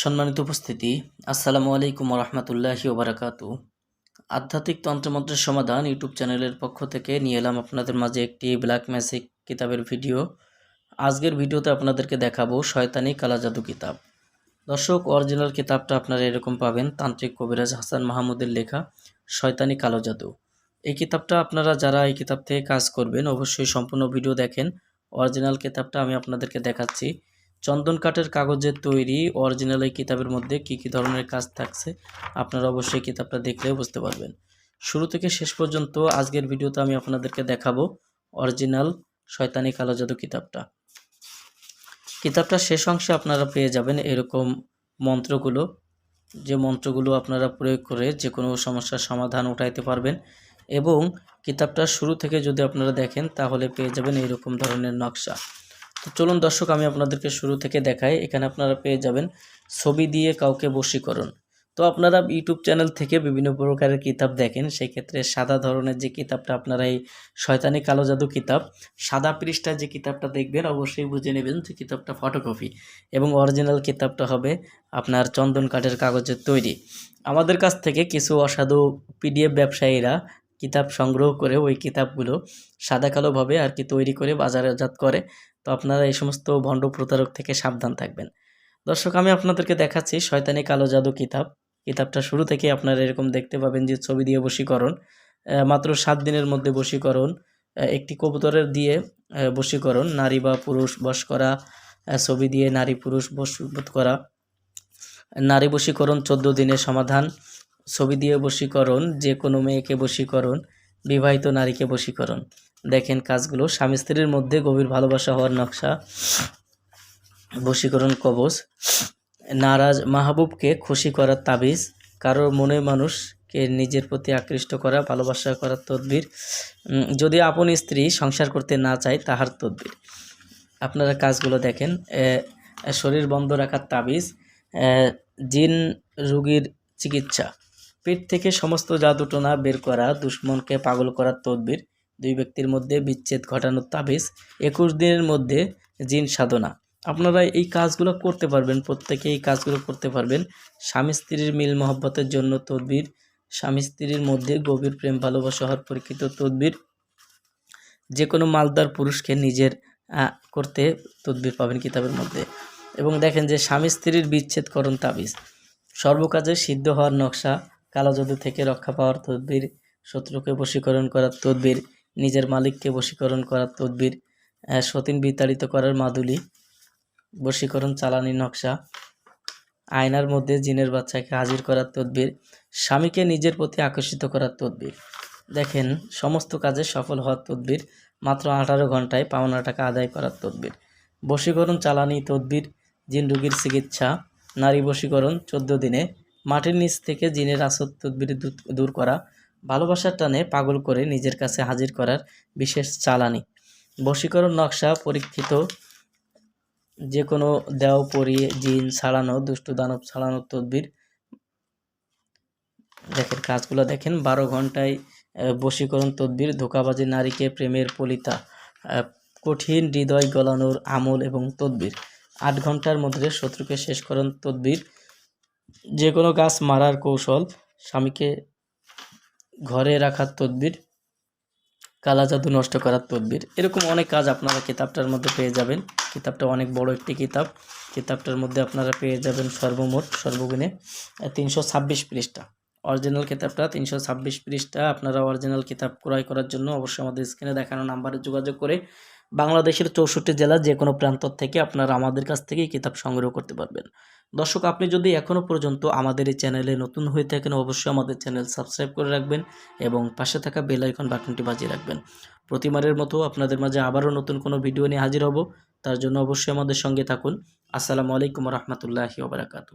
সম্মানিত উপস্থিতি, আসসালামু আলাইকুম রহমতুল্লাহি ওবরাকাতু। আধ্যাত্মিক তন্ত্রমন্ত্রের সমাধান ইউটিউব চ্যানেলের পক্ষ থেকে নিয়ে এলাম আপনাদের মাঝে একটি ব্ল্যাক ম্যাজিক কিতাবের ভিডিও। আজকের ভিডিওতে আপনাদেরকে দেখাবো শয়তানি কালা জাদু কিতাব। দর্শক, অরিজিনাল কিতাবটা আপনারা এরকম পাবেন, তান্ত্রিক কবিরাজ হাসান মাহমুদের লেখা শয়তানি কালো জাদু এই কিতাবটা আপনারা যারা এই কিতাব থেকে কাজ করবেন, অবশ্যই সম্পূর্ণ ভিডিও দেখেন। অরিজিনাল কিতাবটা আমি আপনাদেরকে দেখাচ্ছি। চন্দন কাঠের কাগজের তৈরি অরিজিনাল এই কিতাবের মধ্যে কি কি ধরনের কাজ থাকছে, আপনারা অবশ্যই কিতাবটা দেখলেও বুঝতে পারবেন। শুরু থেকে শেষ পর্যন্ত আজকের ভিডিওতে আমি আপনাদেরকে দেখাবো অরিজিনাল শয়তানি কালো জাদু কিতাবটা। কিতাবটা শেষ অংশে আপনারা পেয়ে যাবেন এরকম মন্ত্রগুলো। যে মন্ত্রগুলো আপনারা প্রয়োগ করে যে কোনো সমস্যার সমাধান উঠাইতে পারবেন এবং কিতাবটা শুরু থেকে যদি আপনারা দেখেন তাহলে পেয়ে যাবেন এইরকম ধরনের নকশা। তো চলুন দর্শক, আমি আপনাদেরকে শুরু থেকে দেখাই। এখানে আপনারা পেয়ে যাবেন ছবি দিয়ে কাউকে বশীকরণ। তো আপনারা ইউটিউব চ্যানেল থেকে বিভিন্ন প্রকারের কিতাব দেখেন। সেই ক্ষেত্রে সাদা ধরনের যে কিতাবটা আপনারা এই শয়তানি কালো জাদু কিতাব, সাদা পৃষ্ঠা যে কিতাবটা দেখবেন, অবশ্যই বুঝে নেবেন যে কিতাবটা ফটোকপি এবং অরিজিনাল কিতাবটা হবে আপনার চন্দন কাঠের কাগজের তৈরি। আমাদের কাছ থেকে কিছু অসাধু পিডিএফ ব্যবসায়ীরা কিতাব সংগ্রহ করে ওই কিতাবগুলো সাদা কালোভাবে আর কি তৈরি করে বাজারজাত করে। তো আপনারা এই সমস্ত ভণ্ড প্রতারক থেকে সাবধান থাকবেন। দর্শক, আমি আপনাদেরকে দেখাচ্ছি শয়তানি কালো জাদু কিতাব। কিতাবটা শুরু থেকে আপনারা এরকম দেখতে পাবেন যে ছবি দিয়ে বশীকরণ মাত্র সাত দিনের মধ্যে বশীকরণ একটি কবুতরের দিয়ে বশীকরণ, নারী বা পুরুষ বশ করা ছবি দিয়ে নারী পুরুষ বশীভূত করা। নারী বশীকরণ, চোদ্দ দিনের সমাধান ছবি দিয়ে বশীকরণ, যে কোনো মেয়েকে বশীকরণ, বিবাহিত নারীকে বশীকরণ। দেখেন কাজগুলো, স্বামী স্ত্রীর মধ্যে গভীর ভালোবাসা হওয়ার নকশা। বশীকরণ কবচ। নারাজ মাহবুবকে খুশি করার তাবিজ। কারোর মনে মানুষকে নিজের প্রতি আকৃষ্ট করা, ভালোবাসা করার তদবির। যদি আপন স্ত্রী সংসার করতে না চায়, তাহার তদবির। আপনারা কাজগুলো দেখেন। শরীর বন্ধ রাখার তাবিজ। জিন রুগীর চিকিৎসা। পেট থেকে সমস্ত জাদুটনা বের করা, দুশ্মনকে পাগল করার তদবির, দুই ব্যক্তির মধ্যে বিচ্ছেদ ঘটানোর তাবিজ, একুশ দিনের মধ্যে জিন সাধনা। আপনারা এই কাজগুলো করতে পারবেন, প্রত্যেকে এই কাজগুলো করতে পারবেন। স্বামী স্ত্রীর মিল মহব্বতের জন্য তদবির, স্বামী স্ত্রীর মধ্যে গভীর প্রেম, ভালোবাসা হওয়ার পরীক্ষিত তদবির। যে কোনো মালদার পুরুষকে নিজের করতে তদবির পাবেন কিতাবের মধ্যে। এবং দেখেন যে স্বামী স্ত্রীর বিচ্ছেদকরণ তাবিজ। সর্বকাজে সিদ্ধ হওয়ার নকশা কালো জাদু থেকে রক্ষা পাওয়ার তদবির, শত্রুকে বশীকরণ করার তদবির, নিজের মালিককে বশীকরণ করার তদবির সতীন বিতাড়িত করার মাদুলি, বশীকরণ চালানি নকশা, আয়নার মধ্যে জিনের বাচ্চাকে হাজির করার তদবির, স্বামীকে নিজের প্রতি আকর্ষিত করার তদবির। দেখেন, সমস্ত কাজে সফল হওয়ার তদবির, মাত্র আঠারো ঘন্টায় পাওনা টাকা আদায় করার তদবির। বশীকরণ চালানি তদবির, জিন রুগীর চিকিৎসা, নারী বশীকরণ, চোদ্দ দিনে মাটির নিচ থেকে জিনের আসর তদবির দূর করা, ভালোবাসার টানে পাগল করে নিজের কাছে হাজির করার বিশেষ চালানি। বশীকরণ নকশা পরীক্ষিত যে কোনো দেও পরিয়ে জিন ছাড়ানো, দুষ্ট দানব ছাড়ানো তদবির। দেখেন, কাজগুলো দেখেন, বারো ঘন্টায় বশীকরণ তদবির, ধোকাবাজি নারীকে প্রেমের পলিতা কঠিন হৃদয় গলানোর আমল এবং তদবির। আট ঘণ্টার মধ্যে শত্রুকে শেষ করেন তদবির যে কোনো গাছ মারার কৌশল স্বামীকে ঘরে রাখার তদবির, কালা জাদু নষ্ট করার তদবির, এরকম অনেক কাজ আপনারা কিতাবটার মধ্যে পেয়ে যাবেন। কিতাবটা অনেক বড় একটি কিতাব। কিতাবটার মধ্যে আপনারা পেয়ে যাবেন সর্বমোট, সর্বগুণে, তিনশো ছাব্বিশ পৃষ্ঠা। অরিজিনাল কিতাবটা তিনশো ছাব্বিশ পৃষ্ঠা। আপনারা অরিজিনাল কিতাব ক্রয় করার জন্য অবশ্যই আমাদের স্ক্রিনে দেখানো নাম্বারে যোগাযোগ করে বাংলাদেশের চৌষট্টি জেলার যে কোনো প্রান্ত থেকে আপনারা আমাদের কাছ থেকেই কিতাব সংগ্রহ করতে পারবেন। দর্শক, আপনি যদি এখনও পর্যন্ত আমাদের এই চ্যানেলে নতুন হয়ে থাকেন, অবশ্যই আমাদের চ্যানেল সাবস্ক্রাইব করে রাখবেন এবং পাশে থাকা বেল আইকন বাটনটি বাজিয়ে রাখবেন। প্রতিবারের মতো আপনাদের মাঝে আবারও নতুন কোনো ভিডিও নিয়ে হাজির হব। তার জন্য অবশ্যই আমাদের সঙ্গে থাকুন। আসসালামু আলাইকুম রহমতুল্লাহি ওবরাকাতু